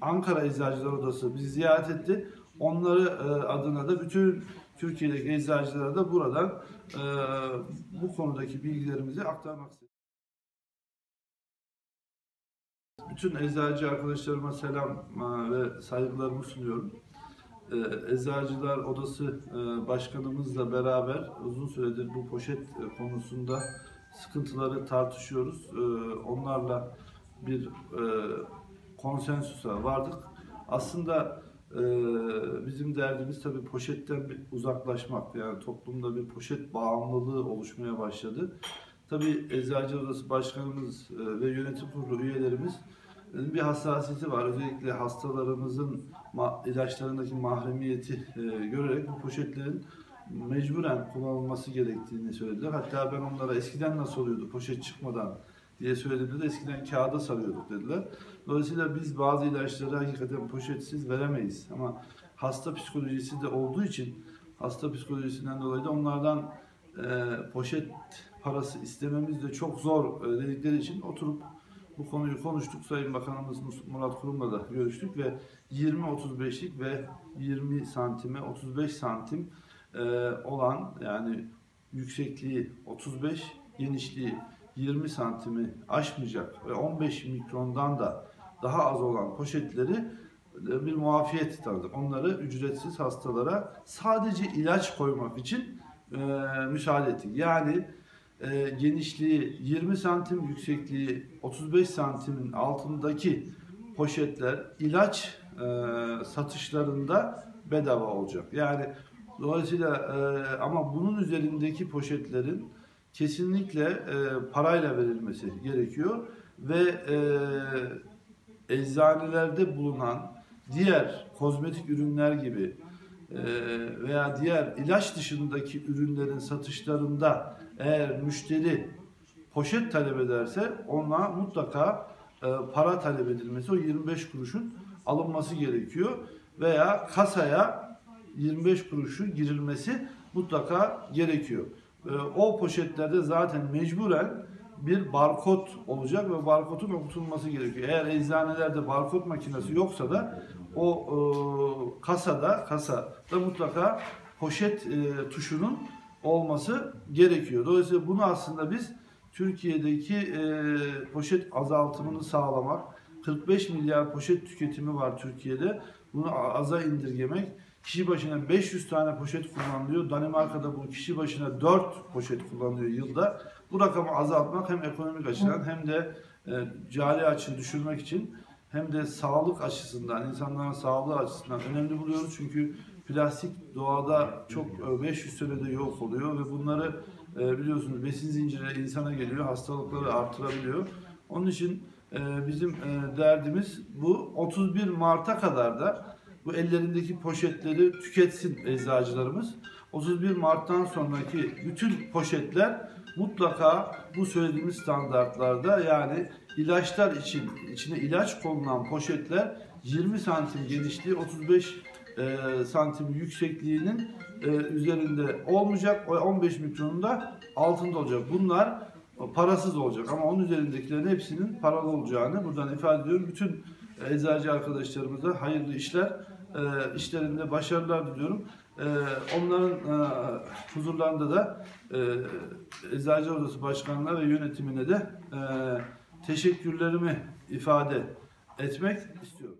Ankara Eczacılar Odası bizi ziyaret etti. Onları e, adına da bütün Türkiye'deki eczacılara da buradan e, bu konudaki bilgilerimizi aktarmak istedim. Bütün eczacı arkadaşlarıma selam e, ve saygılarımı sunuyorum. Eczacılar Odası Başkanımızla beraber uzun süredir bu poşet konusunda sıkıntıları tartışıyoruz. Onlarla bir konsensusa vardık. Aslında e, bizim derdimiz tabii poşetten bir uzaklaşmak. Yani toplumda bir poşet bağımlılığı oluşmaya başladı. Tabii Eczacı Odası Başkanımız e, ve yönetim kurulu üyelerimiz e, bir hassasiyeti var. Özellikle hastalarımızın ilaçlarındaki mahremiyeti e, görerek bu poşetlerin mecburen kullanılması gerektiğini söylediler. Hatta ben onlara eskiden nasıl oluyordu poşet çıkmadan diye söylediğimde de eskiden kağıda sarıyorduk dediler. Dolayısıyla biz bazı ilaçları hakikaten poşetsiz veremeyiz. Ama hasta psikolojisi de olduğu için hasta psikolojisinden dolayı da onlardan e, poşet parası istememiz de çok zor e, dedikleri için oturup bu konuyu konuştuk. Sayın Bakanımız Murat Kurum'la da görüştük ve 20-35'lik ve 20 santime 35 santim e, olan yani yüksekliği 35, genişliği 20 santimi aşmayacak ve 15 mikrondan da daha az olan poşetleri e, bir muafiyet tanıdık. Onları ücretsiz hastalara sadece ilaç koymak için e, müsaade ettik. Yani e, genişliği 20 santim, yüksekliği 35 santimin altındaki poşetler ilaç e, satışlarında bedava olacak. Yani dolayısıyla e, ama bunun üzerindeki poşetlerin kesinlikle e, parayla verilmesi gerekiyor ve e, eczanelerde bulunan diğer kozmetik ürünler gibi e, veya diğer ilaç dışındaki ürünlerin satışlarında eğer müşteri poşet talep ederse ona mutlaka e, para talep edilmesi o 25 kuruşun alınması gerekiyor veya kasaya 25 kuruşu girilmesi mutlaka gerekiyor. E, o poşetlerde zaten mecburen bir barkod olacak ve barkodun okutulması gerekiyor. Eğer eczanelerde barkod makinesi yoksa da o e, kasada kasada mutlaka poşet e, tuşunun olması gerekiyor. Dolayısıyla bunu aslında biz Türkiye'deki e, poşet azaltımını sağlamak, 45 milyar poşet tüketimi var Türkiye'de. Bunu aza indirgemek. Kişi başına 500 tane poşet kullanılıyor. Danimarka'da bu kişi başına 4 poşet kullanılıyor yılda. Bu rakamı azaltmak hem ekonomik açıdan hem de e, cari açığı düşürmek için hem de sağlık açısından, insanların sağlığı açısından önemli buluyoruz. Çünkü plastik doğada çok e, 500 senede yok oluyor ve bunları e, biliyorsunuz besin zinciri insana geliyor, hastalıkları artırabiliyor. Onun için e, bizim e, derdimiz bu. 31 Mart'a kadar da bu ellerindeki poşetleri tüketsin eczacılarımız. 31 Mart'tan sonraki bütün poşetler mutlaka bu söylediğimiz standartlarda yani ilaçlar için içine ilaç konulan poşetler 20 santim genişliği 35 e, santim yüksekliğinin e, üzerinde olmayacak. O 15 mikronun da altında olacak. Bunlar parasız olacak ama onun üzerindekilerin hepsinin paralı olacağını buradan ifade ediyorum. Bütün eczacı arkadaşlarımıza hayırlı işler, e, işlerinde başarılar diliyorum. E, onların e, huzurlarında da e, Eczacı Odası Başkanı'na ve yönetimine de e, teşekkürlerimi ifade etmek istiyorum.